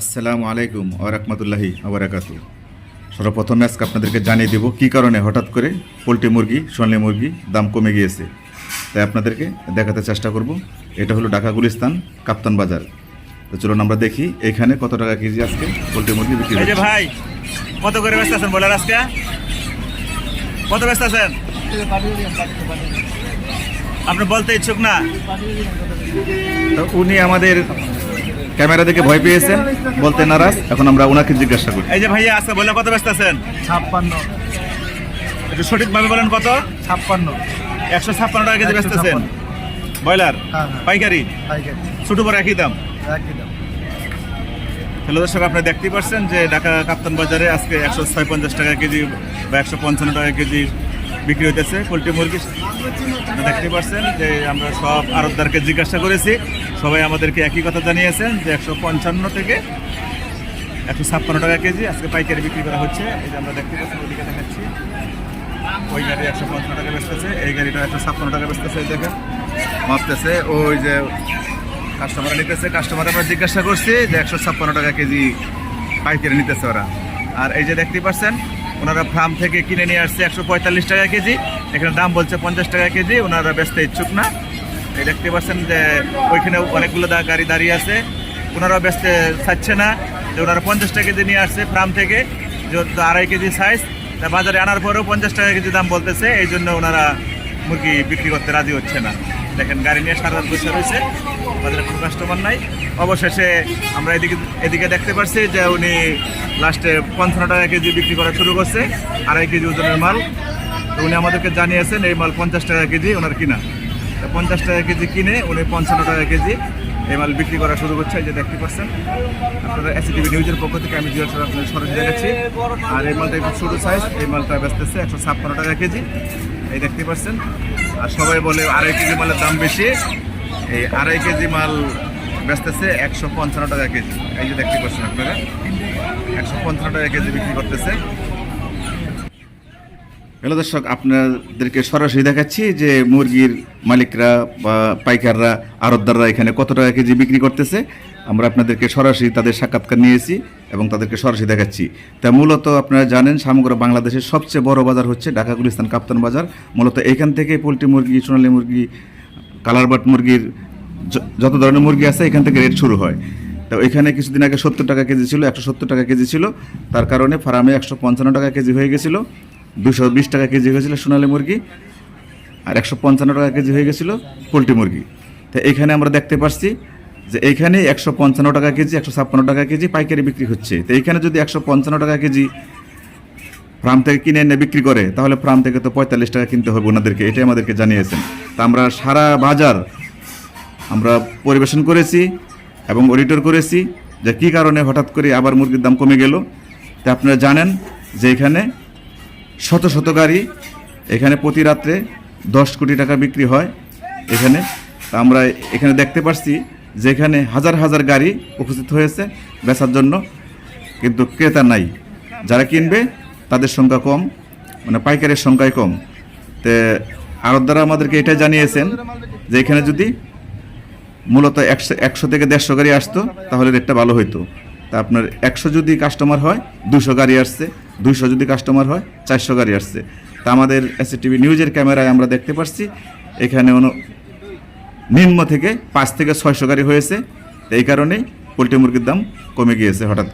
আসসালামু আলাইকুম ওরহমতুল্লাহি আবরাকাত সর্বপ্রথমে আজকে আপনাদেরকে জানিয়ে দেব কী কারণে হঠাৎ করে পোলট্রি মুরগি সোনালি মুরগি দাম কমে গিয়েছে? তাই আপনাদেরকে দেখাতে চেষ্টা করব। এটা হলো ঢাকা গুলিস্তান কাপ্তান বাজার। তো চলুন আমরা দেখি এখানে কত টাকা কেজি আজকে পোলট্রি মুরগি বিক্রি হচ্ছে। ভাই কত করে ব্যস্ত আছেন বলার আজকে? কত ব্যস্ত আছেন? আপনি বলতে ইচ্ছুক না? তো উনি আমাদের ক্যামেরা দেখে ভয় পেয়েছেন? বলতে নারাজ। এখন আমরা ওনাকে জিজ্ঞাসা করি। এই যে ভাইয়া আজকে বলে কত ব্যস্ত আছেন? ছাপ্পান্ন। একটু সঠিকভাবে বলেন কত? ছাপ্পান্ন। একশো ছাপ্পান্ন টাকা কেজি ব্যস্ত আছেন। ব্রয়লার? হ্যাঁ, হ্যাঁ। পাইকারি? পাইকারি। ছোট বড় একই দাম? একই দাম। হ্যালো দর্শক আপনি দেখতেই পাচ্ছেন যে ঢাকা কাপ্তান বাজারে আজকে একশো ছয় পঞ্চাশ টাকা কেজি বা একশো পঞ্চান্ন টাকা কেজি বিক্রি হইতেছে, পোলট্রি মুরগি। দেখতে পাচ্ছেন যে আমরা সব আড়তদারকে জিজ্ঞাসা করেছি। সবাই আমাদেরকে একই কথা জানিয়েছেন যে একশো পঞ্চান্ন থেকে একশো ছাপ্পান্ন টাকা কেজি আজকে পাইকারি বিক্রি করা হচ্ছে। এই যে আমরা দেখতে পাচ্ছি ওইদিকে দেখাচ্ছি। ওই গাড়ি একশো পঞ্চান্ন টাকা বেচতেছে, এই গাড়িটা একশো ছাপ্পান্ন টাকা বেচতেছে, এই দেখেন। মাপতেছে ওই যে কাস্টমার নিতেছে কাস্টমার আমরা জিজ্ঞাসা করছি যে একশো ছাপ্পান্ন টাকা কেজি পাইকারি নিতেছে ওরা। আর এই যে দেখতে পাচ্ছেন ওনারা ফার্ম থেকে কিনে নিয়ে আসছে একশো পঁয়তাল্লিশ টাকা কেজি। এখানে দাম বলছে পঞ্চাশ টাকা কেজি, ওনারা বেচতে ইচ্ছুক না। এই দেখতে পাচ্ছেন যে ওইখানে অনেকগুলো গাড়ি দাঁড়িয়ে আছে। ওনারা বেচতে চাচ্ছে না। যে ওনারা পঞ্চাশ টাকা কেজি নিয়ে আসছে ফার্ম থেকে, যেহেতু আড়াই কেজি সাইজ তা বাজারে আনার পরেও পঞ্চাশ টাকা কেজি দাম বলতেছে, এই জন্য ওনারা মুরগি বিক্রি করতে রাজি হচ্ছে না। দেখেন, গাড়ি নিয়ে সারা বসে রয়েছে। বাজারে কোনো কাস্টমার নাই। অবশেষে আমরা এদিকে এদিকে দেখতে পাচ্ছি যে উনি লাস্টে পঞ্চান্ন টাকা কেজি বিক্রি করা শুরু করছে, আড়াই কেজি ওজনের মাল। তো উনি আমাদেরকে জানিয়েছেন এই মাল পঞ্চাশ টাকা কেজি, ওনার কিনা। তা পঞ্চাশ টাকা কেজি কিনে উনি পঞ্চান্ন টাকা কেজি এই মাল বিক্রি করা শুরু করছে যে দেখতে পাচ্ছেন। আপনারা এসিটিভি নিউজের পক্ষ থেকে আমি জিজ্ঞাসা আপনাদের সরাসরি দেখাচ্ছি। আর এই মালটা একটু ছোটো সাইজ এই মালটা বেচতেছে একশো ছাপ্পান্ন টাকা কেজি। এই দেখতে পাচ্ছেন। আর সবাই বলে আড়াই কেজি মালের দাম বেশি। এই আড়াই কেজি মাল বেচতেছে একশো পঞ্চান্ন টাকা কেজি। এই যে দেখতে পাচ্ছেন আপনারা, একশো পঞ্চান্ন টাকা কেজি বিক্রি করতেছে। হ্যালো দর্শক, আপনাদেরকে সরাসরি দেখাচ্ছি যে মুরগির মালিকরা বা পাইকাররা, আড়তদাররা এখানে কত টাকা কেজি বিক্রি করতেছে। আমরা আপনাদেরকে সরাসরি তাদের সাক্ষাৎকার নিয়েছি। এবং তাদেরকে সরাসরি দেখাচ্ছি। তা মূলত আপনারা জানেন, সমগ্র বাংলাদেশের সবচেয়ে বড় বাজার হচ্ছে ঢাকা গুলিস্তান কাপ্তান বাজার। মূলত এখান থেকে পোলট্রি মুরগি, সোনালি মুরগি, কালারবাট মুরগির যত ধরনের মুরগি আছে, এখান থেকে রেট শুরু হয়। তো এখানে কিছুদিন আগে সত্তর টাকা কেজি ছিল, একশো সত্তর টাকা কেজি ছিল। তার কারণে ফার্মে একশো পঞ্চান্ন টাকা কেজি হয়ে গেছিল, দুশো বিশ টাকা কেজি হয়েছিল সোনালী মুরগি, আর একশো পঞ্চান্ন টাকা কেজি হয়ে গেছিল পোলট্রি মুরগি। তো এখানে আমরা দেখতে পাচ্ছি যে এইখানে একশো পঞ্চান্ন টাকা কেজি, একশো ছাপ্পান্ন টাকা কেজি পাইকারি বিক্রি হচ্ছে। তো এইখানে যদি একশো পঞ্চান্ন টাকা কেজি ফার্ম থেকে কিনে এনে বিক্রি করে, তাহলে ফার্ম থেকে তো পঁয়তাল্লিশ টাকা কিনতে হবে ওনাদেরকে, এটাই আমাদেরকে জানিয়েছেন। তা আমরা সারা বাজার আমরা পরিবেশন করেছি এবং অডিটর করেছি যে কী কারণে হঠাৎ করে আবার মুরগির দাম কমে গেল। তা আপনারা জানেন যে এখানে শত শত গাড়ি এখানে প্রতি রাত্রে দশ কোটি টাকা বিক্রি হয় এখানে। তা আমরা এখানে দেখতে পাচ্ছি যে এখানে হাজার হাজার গাড়ি উপস্থিত হয়েছে বেচার জন্য, কিন্তু ক্রেতা নাই। যারা কিনবে, তাদের সংখ্যা কম মানে পাইকারের সংখ্যাই কম। তে আড়তদারা আমাদেরকে এটা জানিয়েছেন যে এখানে যদি মূলত একশো একশো থেকে দেড়শো গাড়ি আসতো, তাহলে রেটটা ভালো হইতো। তা আপনার একশো যদি কাস্টমার হয় দুশো গাড়ি আসছে, দুইশো যদি কাস্টমার হয়, চারশো গাড়ি আসছে। তা আমাদের এস টিভি নিউজের ক্যামেরায় আমরা দেখতে পাচ্ছি এখানে নিম্ন থেকে পাঁচ থেকে ছয়শো গাড়ি হয়েছে এই কারণেই পোলট্রি মুরগির দাম কমে গিয়েছে হঠাৎ।